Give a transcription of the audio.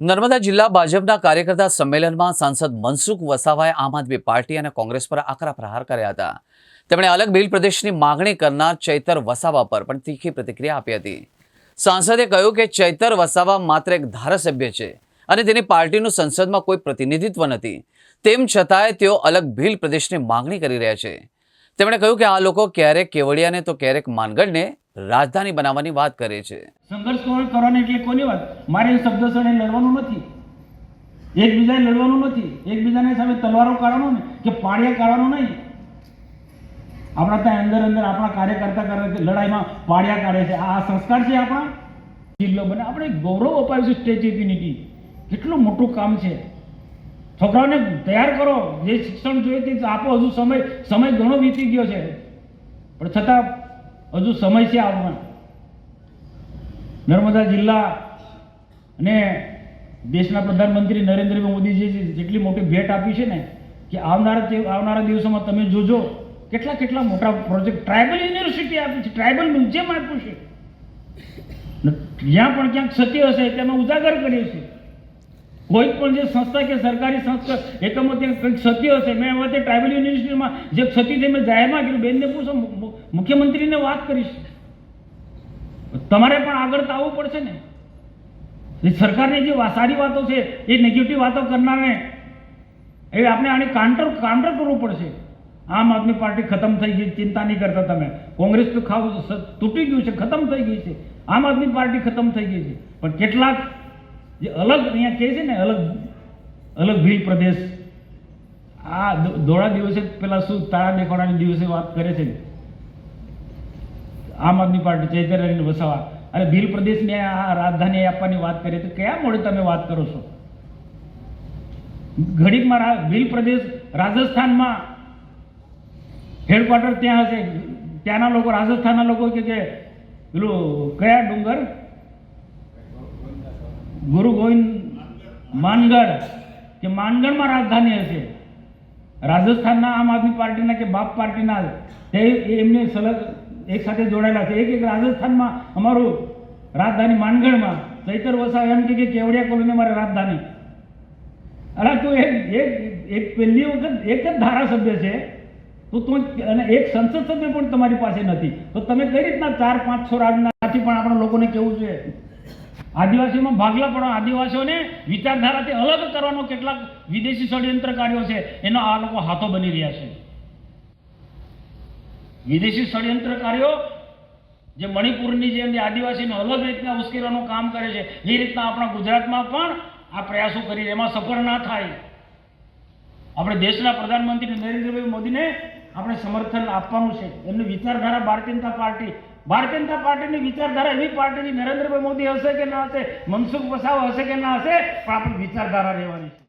નર્મદા જિલ્લા ભાજપના કાર્યકર્તા સંમેલનમાં સાંસદ મનસુખ વસાવાએ આમ આદમી પાર્ટી અને કોંગ્રેસ પર આકરા પ્રહાર કર્યા હતા. તેમણે અલગ બિલ પ્રદેશની માગણી કરનાર ચૈતર વસાવા પર પણ તીખી પ્રતિક્રિયા આપી હતી. સાંસદે કહ્યું કે ચૈતર વસાવા માત્ર એક ધારાસભ્ય છે અને તેની પાર્ટીનું સંસદમાં કોઈ પ્રતિનિધિત્વ નથી. તેમ છતાંય તેઓ અલગ ભીલ પ્રદેશની માગણી કરી રહ્યા છે. તેમણે કહ્યું કે આ લોકો ક્યારેક કેવડિયાને તો ક્યારેક માનગઢને રાજધાની બનાવવાની વાત કરે છે. સંઘર્ષ કરવાની એટલે કોની વાત? મારે શબ્દ સણે લડવાનું નથી. એકબીજાને લડવાનું નથી. એકબીજાને સામે તલવારો કાઢવાનો ને કે પાળિયા કાઢવાનો નહીં. આપણા ત્યાં અંદર અંદર આપણા કાર્યકર્તા કરે લડાઈમાં પાળિયા કાઢે છે. આ સંસ્કાર છે આપણા? જિલ્લો બને. આપણે ગૌરવ અપાવ્યું છે સ્ટેચ્યુ ઓફ યુનિટી. કેટલું મોટું કામ છે. છોકરાઓને તૈયાર કરો. જે શિક્ષણ જોઈએ તે આપો. હજુ સમય સમય ઘણો વીતી ગયો છે. પણ છતાં હજુ સમય છે આવવાનો. નર્મદા જિલ્લા અને દેશના પ્રધાનમંત્રી નરેન્દ્ર મોદીજી જેટલી મોટી ભેટ આપી છે ને, કે આવનારા આવનારા દિવસોમાં તમે જોજો, કેટલા કેટલા મોટા પ્રોજેક્ટ ટ્રાઇબલ યુનિવર્સિટી આપી છે, ટ્રાઇબલ મ્યુઝિયમ આપ્યું છે. જ્યાં પણ ક્યાંક સત્ય હશે તેમાં ઉજાગર કરીએ છીએ. કોઈ પણ જે સંસ્થા કે સરકારી સંસ્થા, એકમો ત્યાં કંઈક સત્ય હશે, મેં હવે તે ટ્રાઇબલ યુનિવર્સિટીમાં જે ક્ષતિ થઈ, મેં જાહેરમાં કર્યું બેનને પૂછો મુખ્યમંત્રીને વાત કરીશ. તમારે પણ આગળ તો આવવું પડશે ને. સરકારની જે સારી વાતો છે, એ નેગેટિવ વાતો કરનારને, એ આપણે આને કાઉન્ટર કાઉન્ટર કરવું પડશે. આમ આદમી પાર્ટી ખતમ થઈ ગઈ, ચિંતા નહીં કરતા તમે. કોંગ્રેસ તો ખાવ તૂટી ગયું છે, ખતમ થઈ ગઈ છે. આમ આદમી પાર્ટી ખતમ થઈ ગઈ છે. પણ કેટલાક જે અલગ અહીંયા કહે છે ને, અલગ અલગ ભીલ પ્રદેશ. આ દોડા દિવસે પેલા શું તારા દેખાડાની દિવસે વાત કરે છે આમ આદમી પાર્ટી અને વસાવા. અને ભીલ પ્રદેશને આ રાજધાની આપવાની વાત કરીએ તો કયા મોડે તમે વાત કરો છો? ઘડીકમાં ભીલ પ્રદેશ રાજસ્થાનમાં હેડક્વાર્ટર ત્યાં હશે. ત્યાંના લોકો, રાજસ્થાનના લોકો કે, પેલું કયા ડુંગર? ગુરુ ગોવિંદ માનગઢ, કે માનગઢમાં રાજધાની હશે. રાજસ્થાનના આમ આદમી પાર્ટીના કે બાપ પાર્ટીના તે એમને સલગ એક સાથે જોડાયેલા છે. એક એક રાજસ્થાનમાં અમારું રાજધાની માનગઢમાં, ચૈતર વસા એમ કે કેવડિયા કોલોની મારે રાજધાની. અરે તું એક એક એક પહેલી વખત, એક જ ધારાસભ્ય છે. તો તું અને એક સંસદ સભ્ય પણ તમારી પાસે નથી. તો તમે કઈ રીતના ચાર, પાંચ, છ રાજનાથી પણ આપણા લોકોને કેવું છે? આદિવાસીઓમાં ભાગલા પડવા આદિવાસીઓને વિચારધારાથી અલગ કરવાનો કેટલાક વિદેશી ષડયંત્રકારીઓ છે, એનો આ લોકો હાથો બની રહ્યા છે. વિદેશી ષડયંત્રકારીઓ જે મણિપુરની જે આદિવાસીને અલગ રીતના ઉશ્કેરવાનું કામ કરે છે, એ રીતના આપણા ગુજરાતમાં પણ આ પ્રયાસો કરી એમાં સફળ ના થાય. આપણે દેશના પ્રધાનમંત્રી નરેન્દ્રભાઈ મોદીને આપણે સમર્થન આપવાનું છે. એમની વિચારધારા ભારતીય જનતા પાર્ટી ભારતીય જનતા પાર્ટીની વિચારધારા એવી પાર્ટીની નરેન્દ્રભાઈ મોદી હશે કે ના હશે, મનસુખ વસાવા હશે કે ના હશે, પણ આપણી વિચારધારા રહેવાની છે.